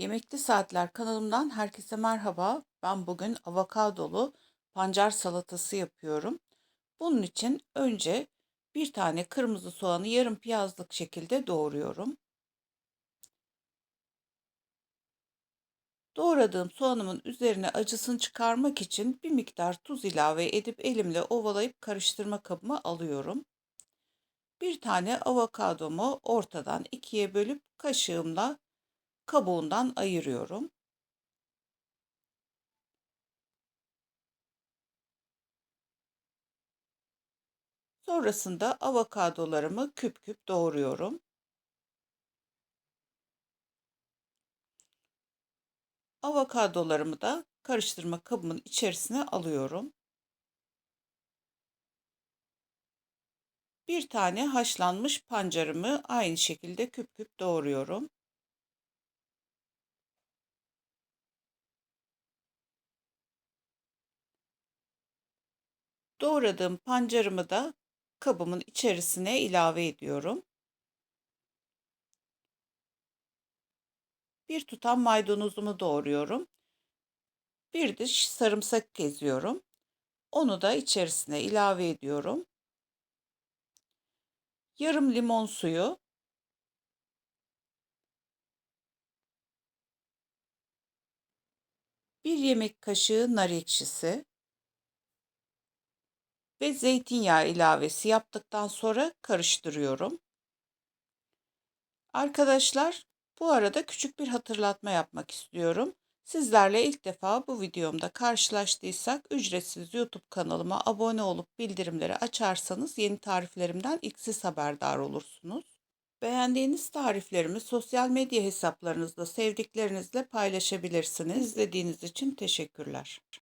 Yemekli Saatler kanalımdan herkese merhaba. Ben bugün avokadolu pancar salatası yapıyorum. Bunun için önce bir tane kırmızı soğanı yarım piyazlık şekilde doğruyorum. Doğradığım soğanımın üzerine acısını çıkarmak için bir miktar tuz ilave edip elimle ovalayıp karıştırma kabıma alıyorum. Bir tane avokadomu ortadan ikiye bölüp kaşığımla kabuğundan ayırıyorum. Sonrasında avokadolarımı küp küp doğruyorum. Avokadolarımı da karıştırma kabımın içerisine alıyorum. Bir tane haşlanmış pancarımı aynı şekilde küp küp doğruyorum. Doğradığım pancarımı da kabımın içerisine ilave ediyorum. Bir tutam maydanozumu doğruyorum. Bir diş sarımsak keziyorum. Onu da içerisine ilave ediyorum. Yarım limon suyu, bir yemek kaşığı nar ekşisi ve zeytinyağı ilavesi yaptıktan sonra karıştırıyorum. Arkadaşlar, bu arada küçük bir hatırlatma yapmak istiyorum. Sizlerle ilk defa bu videomda karşılaştıysak ücretsiz YouTube kanalıma abone olup bildirimleri açarsanız yeni tariflerimden ilk siz haberdar olursunuz. Beğendiğiniz tariflerimi sosyal medya hesaplarınızda sevdiklerinizle paylaşabilirsiniz. İzlediğiniz için teşekkürler.